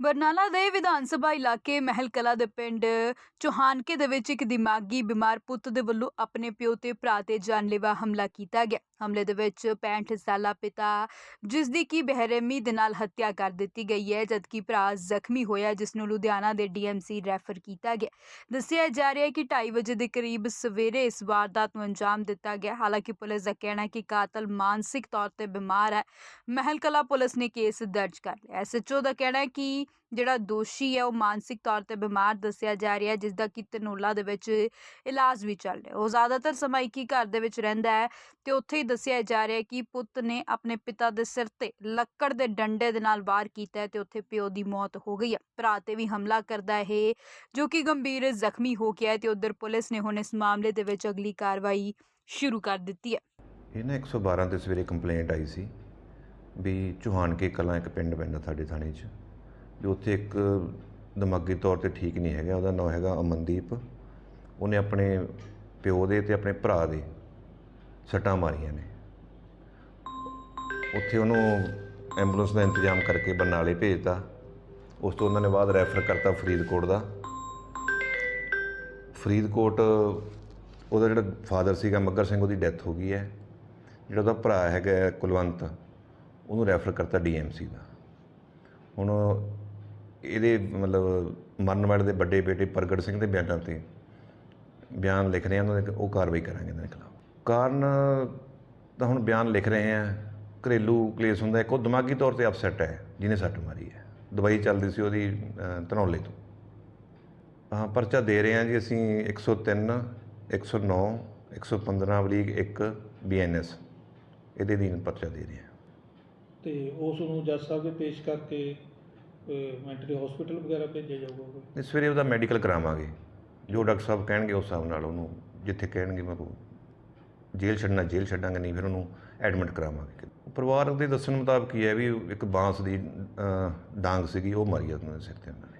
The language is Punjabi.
ਬਰਨਾਲਾ ਦੇ ਵਿਧਾਨ ਸਭਾ ਇਲਾਕੇ ਮਹਿਲ ਕਲਾ ਦੇ ਪਿੰਡ ਚੋਹਾਨਕੇ ਦੇ ਵਿੱਚ ਇੱਕ ਦਿਮਾਗੀ ਬਿਮਾਰ ਪੁੱਤ ਦੇ ਵੱਲੋਂ ਆਪਣੇ ਪਿਓ ਤੇ ਭਰਾ ਤੇ ਜਾਨਲੇਵਾ ਹਮਲਾ ਕੀਤਾ ਗਿਆ। ਹਮਲੇ ਦੇ ਵਿੱਚ 65 ਸਾਲਾ ਪਿਤਾ ਜਿਸ ਦੀ ਕੀ ਬਹਿਰਮੀ ਦੇ ਨਾਲ ਹੱਤਿਆ ਕਰ ਦਿੱਤੀ ਗਈ ਹੈ, ਜਦਕਿ ਭਰਾ ਜ਼ਖਮੀ ਹੋਇਆ ਜਿਸ ਨੂੰ ਲੁਧਿਆਣਾ ਦੇ ਡੀਐਮਸੀ ਰੈਫਰ ਕੀਤਾ ਗਿਆ। ਦੱਸਿਆ ਜਾ ਰਿਹਾ ਹੈ ਕਿ 2:30 ਵਜੇ ਦੇ ਕਰੀਬ ਸਵੇਰੇ ਇਸ ਵਾਰਦਾਤ ਨੂੰ ਅੰਜਾਮ ਦਿੱਤਾ ਗਿਆ। ਹਾਲਾਂਕਿ ਪੁਲਿਸ ਦਾ ਕਹਿਣਾ ਹੈ ਕਿ ਕਾਤਲ ਮਾਨਸਿਕ ਤੌਰ ਤੇ ਬਿਮਾਰ ਹੈ। ਮਹਿਲ ਕਲਾ ਪੁਲਿਸ ਨੇ ਕੇਸ ਦਰਜ ਕਰ ਲਿਆ। ਐਸਐਚਓ ਦਾ ਕਹਿਣਾ ਹੈ ਕਿ ਜਿਹੜਾ ਦੋਸ਼ੀ ਹੈ, ਉਹ ਮਾਨਸਿਕ ਤੌਰ ਤੇ ਬਿਮਾਰ ਦੱਸਿਆ ਜਾ ਰਿਹਾ ਹੈ ਜਿਸ ਦਾ ਕਿ ਤਨੋਲਾ ਦੇ ਵਿੱਚ ਇਲਾਜ ਵੀ ਚੱਲ ਰਿਹਾ ਉਹ ਜ਼ਿਆਦਾਤਰ ਸਮਾਂ ਇੱਕ ਹੀ ਘਰ ਦੇ ਵਿੱਚ ਰਹਿੰਦਾ ਹੈ ਤੇ ਉੱਥੇ ਦੱਸਿਆ ਜਾ ਰਿਹਾ ਕਿ ਪੁੱਤ ਨੇ ਆਪਣੇ ਪਿਤਾ ਦੇ ਸਿਰ ਤੇ ਲੱਕੜ ਦੇ ਡੰਡੇ ਦੇ ਨਾਲ ਵਾਰ ਕੀਤਾ ਹੈ ਤੇ ਉੱਥੇ ਪਿਓ ਦੀ ਮੌਤ ਹੋ ਗਈ ਹੈ। ਭਰਾ ਤੇ ਵੀ ਹਮਲਾ ਕਰਦਾ ਹੈ ਜੋ ਕਿ ਗੰਭੀਰ ਜ਼ਖਮੀ ਹੋ ਗਿਆ ਹੈ ਤੇ ਉਧਰ ਪੁਲਿਸ ਨੇ ਹੁਣ ਇਸ ਮਾਮਲੇ ਦੇ ਵਿੱਚ ਅਗਲੀ ਕਾਰਵਾਈ ਸ਼ੁਰੂ ਕਰ ਦਿੱਤੀ ਹੈ। ਇਹ ਨਾ 112 ਤੇ ਸਵੇਰੇ ਕੰਪਲੇਂਟ ਆਈ ਸੀ ਵੀ ਚੋਹਾਨਕੇ ਕਲਾਂ ਇੱਕ ਪਿੰਡ ਪੈਂਦਾ ਸਾਡੇ ਥਾਣੇ 'ਚ ਜੋ ਉੱਥੇ ਇੱਕ ਦਿਮਾਗੀ ਤੌਰ ਤੇ ਠੀਕ ਨਹੀਂ ਹੈਗਾ, ਉਹਦਾ ਨਾਮ ਹੈਗਾ ਅਮਨਦੀਪ। ਉਹਨੇ ਆਪਣੇ ਪਿਓ ਦੇ ਤੇ ਆਪਣੇ ਭਰਾ ਦੇ ਸੱਟਾਂ ਮਾਰੀਆਂ ਨੇ। ਉੱਥੇ ਉਹਨੂੰ ਐਂਬੂਲੈਂਸ ਦਾ ਇੰਤਜ਼ਾਮ ਕਰਕੇ ਬਰਨਾਲੇ ਭੇਜਤਾ। ਉਸ ਤੋਂ ਉਹਨਾਂ ਨੇ ਬਾਅਦ ਰੈਫਰ ਕਰਤਾ ਫਰੀਦਕੋਟ ਦਾ। ਫਰੀਦਕੋਟ, ਉਹਦਾ ਜਿਹੜਾ ਫਾਦਰ ਸੀਗਾ ਮੱਗਰ ਸਿੰਘ, ਉਹਦੀ ਡੈਥ ਹੋ ਗਈ ਹੈ। ਜਿਹੜਾ ਉਹਦਾ ਭਰਾ ਹੈਗਾ ਕੁਲਵੰਤ, ਉਹਨੂੰ ਰੈਫਰ ਕਰਤਾ ਡੀਐਮਸੀ ਦਾ। ਹੁਣ ਇਹਦੇ ਮਤਲਬ ਮਰਨ ਵਾਲੇ ਦੇ ਵੱਡੇ ਬੇਟੇ ਪ੍ਰਗਟ ਸਿੰਘ ਦੇ ਬਿਆਨਾਂ ਤੇ ਬਿਆਨ ਲਿਖ ਰਹੇ ਆ, ਉਹਨਾਂ ਦੇ ਉਹ ਕਾਰਵਾਈ ਕਰਾਂਗੇ ਇਹਨਾਂ ਦੇ ਖਿਲਾਫ। ਕਾਰਨ ਤਾਂ ਹੁਣ ਬਿਆਨ ਲਿਖ ਰਹੇ ਆ। ਘਰੇਲੂ ਕਲੇਸ਼ ਹੁੰਦਾ ਇੱਕ ਉਹ ਦਿਮਾਗੀ ਤੌਰ ਤੇ ਅਪਸੈਟ ਹੈ ਜਿਹਨੇ ਸੱਟ ਮਾਰੀ ਹੈ। ਦਵਾਈ ਚੱਲਦੀ ਸੀ ਉਹਦੀ ਧਨੌਲੇ ਤੋਂ। ਹਾਂ ਪਰਚਾ ਦੇ ਰਹੇ ਹਾਂ ਜੀ ਅਸੀਂ 103 109 115 ਵਲੀਗ 1 ਬੀਐਨਐਸ ਇਹਦੇ ਅਧੀਨ ਪਰਚਾ ਦੇ ਰਹੇ ਹਾਂ। ਤੇ ਉਸ ਨੂੰ ਜੱਜ ਸਾਹਿਬ ਦੇ ਪੇਸ਼ ਕਰਕੇ ਮੈਂਟਲੀ ਹਸਪੀਟਲ ਵਗੈਰਾ ਭੇਜਿਆ ਜਾਊਗਾ ਸਵੇਰੇ ਉਹਦਾ ਮੈਡੀਕਲ ਕਰਾਵਾਂਗੇ। ਜੋ ਡਾਕਟਰ ਸਾਹਿਬ ਕਹਿਣਗੇ ਉਸ ਹਿਸਾਬ ਨਾਲ ਉਹਨੂੰ ਜਿੱਥੇ ਕਹਿਣਗੇ ਮੈਂ ਉਹ ਜੇਲ੍ਹ ਛੱਡਣਾ, ਜੇਲ੍ਹ ਛੱਡਾਂਗੇ, ਨਹੀਂ, ਫਿਰ ਉਹਨੂੰ ਐਡਮਿਟ ਕਰਾਵਾਂਗੇ। ਪਰਿਵਾਰ ਦੇ ਦੱਸਣ ਮੁਤਾਬਕ ਕੀ ਹੈ ਵੀ ਇੱਕ ਬਾਂਸ ਦੀ ਡਾਂਗ ਸੀਗੀ, ਉਹ ਮਾਰੀ ਆ ਉਹਨਾਂ ਦੇ ਸਿਰ ਤੇ। ਉਹਨਾਂ ਨੇ